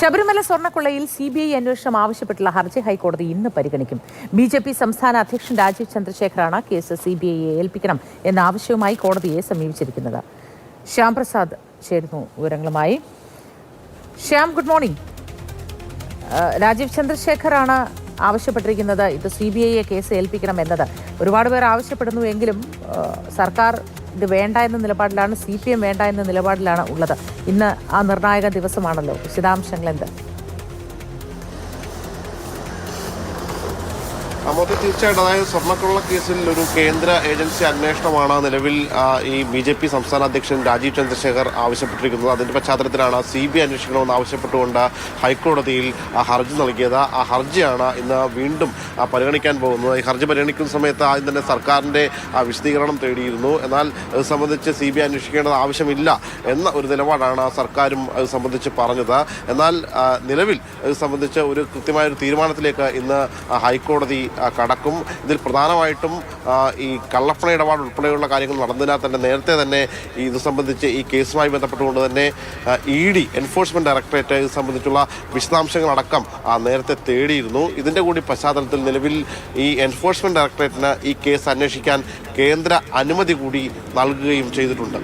ശബരിമല സ്വർണക്കൊള്ളയിൽ C B I അന്വേഷണം ആവശ്യപ്പെട്ടുള്ള ഹർജി ഹൈക്കോടതി ഇന്ന് പരിഗണിക്കും. ബി ജെ പി സംസ്ഥാന അധ്യക്ഷൻ രാജീവ് ചന്ദ്രശേഖറാണ് കേസ് സി ബി ഐയെ ഏൽപ്പിക്കണം എന്ന ആവശ്യവുമായി കോടതിയെ സമീപിച്ചിരിക്കുന്നത്. ശ്യാം പ്രസാദ് ചേരുന്നു വിവരങ്ങളുമായി. Shyam good morning. രാജീവ് ചന്ദ്രശേഖറാണ് ആവശ്യപ്പെട്ടിരിക്കുന്നത്. ഇത് സി ബി ഐയെ കേസ് ഏൽപ്പിക്കണം എന്നത്. ഒരുപാട് പേർ ആവശ്യപ്പെടുന്നു എങ്കിലും സർക്കാർ ഇത് വേണ്ട എന്ന നിലപാടിലാണ് സി പി എം വേണ്ട എന്ന നിലപാടിലാണ് ഉള്ളത്. ഇന്ന് ആ നിർണായക ദിവസമാണല്ലോ. വിശദാംശങ്ങൾ എന്ത്? അമോദ് തീർച്ചയായിട്ടും അതായത് സ്വർണക്കൊള്ള കേസിൽ ഒരു കേന്ദ്ര ഏജൻസി അന്വേഷണമാണ് നിലവിൽ ഈ ബി ജെ പി സംസ്ഥാന അധ്യക്ഷൻ രാജീവ് ചന്ദ്രശേഖർ ആവശ്യപ്പെട്ടിരിക്കുന്നത്. അതിന്റെ പശ്ചാത്തലത്തിലാണ് സി ബി ഐ അന്വേഷിക്കണമെന്ന് ആവശ്യപ്പെട്ടുകൊണ്ട് ഹൈക്കോടതിയിൽ ഹർജി നൽകിയത്. ആ ഹർജിയാണ് ഇന്ന് വീണ്ടും പരിഗണിക്കാൻ പോകുന്നത്. ഈ ഹർജി പരിഗണിക്കുന്ന സമയത്ത് ആദ്യം തന്നെ സർക്കാരിന്റെ വിശദീകരണം തേടിയിരുന്നു. എന്നാൽ ഇത് സംബന്ധിച്ച് സി ബി ഐ അന്വേഷിക്കേണ്ടത് ആവശ്യമില്ല എന്ന ഒരു നിലപാടാണ് സർക്കാരും അത് സംബന്ധിച്ച് പറഞ്ഞത്. എന്നാൽ നിലവിൽ ഇത് സംബന്ധിച്ച് ഒരു കൃത്യമായ ഒരു തീരുമാനത്തിലേക്ക് ഇന്ന് ഹൈക്കോടതി കടക്കും. ഇതിൽ പ്രധാനമായിട്ടും ഈ കള്ളപ്പണ ഇടപാട് ഉൾപ്പെടെയുള്ള കാര്യങ്ങൾ നടന്നതിനാൽ തന്നെ നേരത്തെ തന്നെ ഇത് സംബന്ധിച്ച് ഈ കേസുമായി ബന്ധപ്പെട്ടുകൊണ്ട് തന്നെ ഇ ഡി എൻഫോഴ്സ്മെന്റ് ഡയറക്ടറേറ്റ് ഇത് സംബന്ധിച്ചുള്ള വിശദാംശങ്ങളടക്കം നേരത്തെ തേടിയിരുന്നു. ഇതിന്റെ കൂടി പശ്ചാത്തലത്തിൽ നിലവിൽ ഈ എൻഫോഴ്സ്മെന്റ് ഡയറക്ടറേറ്റിന് ഈ കേസ് അന്വേഷിക്കാൻ കേന്ദ്ര അനുമതി കൂടി നൽകുകയും ചെയ്തിട്ടുണ്ട്.